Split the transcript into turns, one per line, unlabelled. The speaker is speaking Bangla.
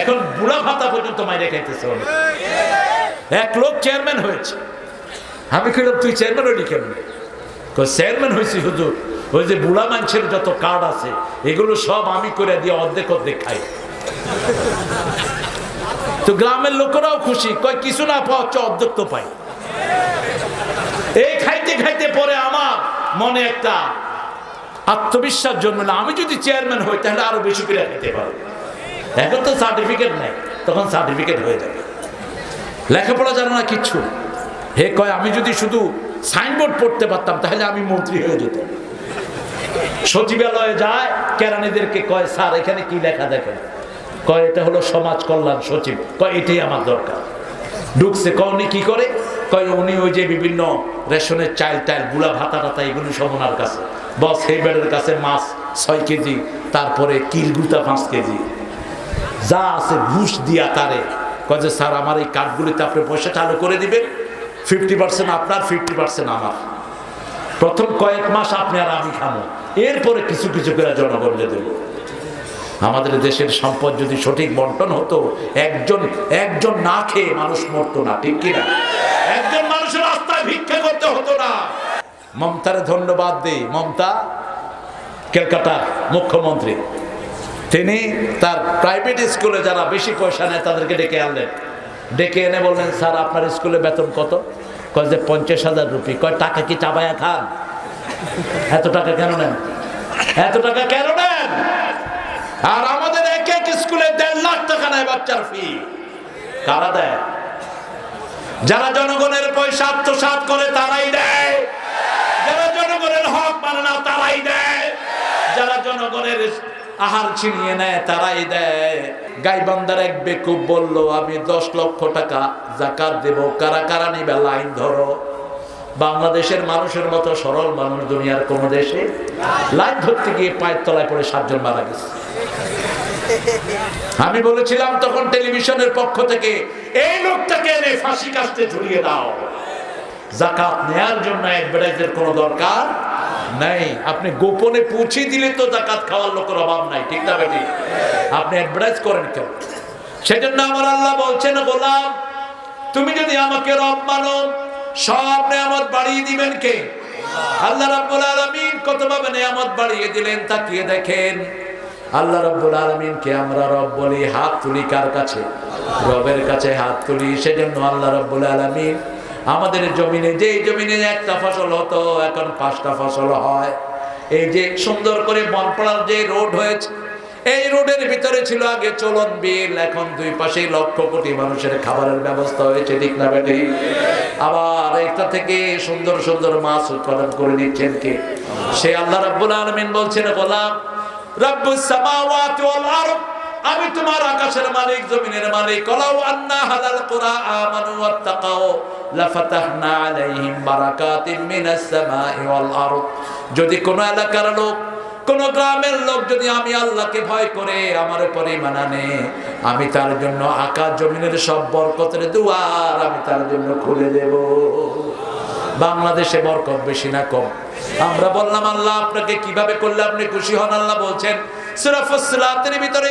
এখন বুড়া ভাতা পর্যন্ত মাইরে খাইতেছে। এক লোক চেয়ারম্যান হয়েছে। আমি খেলাম তুই চেয়ারম্যান হলি কেমন? চেয়ারম্যান হয়েছি হুজুর। ওই যে বুড়া মানুষের যত কার্ড আছে, এগুলো সব আমি করে দিয়ে অর্ধেক অর্ধেক খাই। তো গ্রামের লোকেরাও খুশি। কয়, কিছু না পাওয়া হচ্ছে অর্ধেক তো পাই। এই খাইতে খাইতে পরে আমার মনে একটা আত্মবিশ্বাস জন্মে না আমি যদি চেয়ারম্যান হই, তাহলে আরও বেশি করে খেতে পারব। এখন তো সার্টিফিকেট নেই, তখন সার্টিফিকেট হয়ে যাবে। লেখাপড়া জানো না কিচ্ছু? হে কয়, আমি যদি শুধু সাইনবোর্ড পড়তে পারতাম, তাহলে আমি মন্ত্রী হয়ে যেতাম। সচিবালয়ে যায়, কেরানিদেরকে কয়, স্যার, এখানে কি লেখা দেখেন? কয়, এটা হলো সমাজ কল্যাণ সচিব। কয়, এটাই আমার দরকার। ঢুকছে, কয়, উনি কি করে? কয়, উনি ওই যে বিভিন্ন রেশনের চাল টাইল, গুলা ভাতা টাতা, এগুলো সব ওনার কাছে। বস হেবেডের কাছে মাছ ছয় কেজি, তারপরে কিলগুতা পাঁচ কেজি। যা আছে ঘুষ দিয়া তারে। কয় যে, স্যার, আমার এই কার্ডগুলিতে আপনি পয়সা চালু করে দিবেন। ফিফটি পার্সেন্ট আপনার ফিফটি পার্সেন্ট আমার। প্রথম কয়েক মাস আপনি আর আমি খামো। এরপরে কিছু কিছু করে জনগণকে দেব। আমাদের দেশের সম্পদ যদি সঠিক বন্টন হতো, একজন একজন না খেয়ে মানুষ মরতো না, ঠিক কিনা একজন মানুষের রাস্তায় ভিক্ষা করতে হতো না। মমতারে ধন্যবাদ দেই। মমতা কলকাতার মুখ্যমন্ত্রী। তিনি তার প্রাইভেট স্কুলে যারা বেশি পয়সা নেয় তাদেরকে ডেকে আনলেন। ডেকে এনে বললেন, স্যার, আপনার স্কুলে বেতন কত? কয় যে, পঞ্চাশ হাজার রুপি। কয়, টাকা কি চাবায়া খান? এত টাকা কেন নেন? এত টাকা কেন নেন? আর আমাদের এক এক স্কুলে দেড় লাখ টাকা নেয় বাচ্চার ফি কারা দেয়? যারা জনগণের পয়সা আত্মসাৎ করে, তারাই দেয়। যারা জনগণের হক মানে না, তারাই দেয়। যারা জনগণের আহার ছিনিয়ে নেয়, তারাই দেয়। গাইবান্দার এক বেকুব বলল, আমি দশ লক্ষ টাকা জাকাত দেব। কারা কারা নিবে? লাইন ধরো। বাংলাদেশের মানুষের মতো সরল মানুষ দুনিয়ার কোন দেশে লাইন ধরতে গিয়ে পায়ের তলায় পড়ে সাতজন মারা গেছে। আমি বলেছিলাম তখন টেলিভিশনের পক্ষ থেকে, এই লোকটাকে এনে ফাঁসি কাস্তে ঝুলিয়ে দাও। জাকাত নেয়ার জন্য অ্যাডভার্টাইজের কোনো দরকার নাই। আপনি গোপনে পৌঁছে দিলে তো জাকাত খাওয়ার লোকের অভাব নাই, ঠিক না বেটি? আপনি অ্যাডভার্টাইজ করেন কেন? সেজন্য আমার আল্লাহ বলছেন, গোলাম, তুমি যদি আমাকে রব মানো, সব নেয়ামত বাড়িয়ে দিবেন কে? আল্লাহ রাব্বুল আলামিন কত কতভাবে নেয়ামত বাড়িয়ে দিলেন তাকিয়ে দেখেন, আল্লাহ রাব্বুল আলামিনকে আমরা রব বলি, হাত তুলি কার কাছে? রবের কাছে হাত তুলি, সেজন্য আল্লাহ রাব্বুল আলামিন আমাদের জমিনে যে জমিনে একটা ফসল হতো, এখন পাঁচটা ফসল হয়। এই যে সুন্দর করে বনপাড়ার যে রোড হয়েছে, এই রোডের ভিতরে ছিল আগে চলন বিল, এখন দুই পাশে লক্ষ কোটি মানুষের খাবারের ব্যবস্থা হয়েছে, ঠিক না বেটি? আবার একটা থেকে সুন্দর সুন্দর মাছ উৎপাদন করে নিচ্ছেন কে? সে আল্লাহ রাব্বুল আলামিন বলছেন, গোলাম, রব্বুস সামাওয়াতি ওয়াল আরদ আমি তোমার আকাশের মালিক, জমিনের মালিক। কলাও আন্না হালাল আমানু লাফাতাহনা আলাইহিম মিনাস সামাই ওয়াল আরদ। যদি কোন এলাকার লোক, কোন গ্রামের লোক যদি আমি আল্লাহকে ভয় করে, আমার পরে মানানে আমি তার জন্য আকাশ জমিনের সব বরকতের দুয়ার আমি তার জন্য খুলে দেব। বাংলাদেশে বরকত বেশি না কম। আমরা বললাম, আল্লাহ আপনাকে কীভাবে করলে আপনি খুশি হন? আল্লাহ বলছেন, সূরা ফুসসিলাতের ভিতরে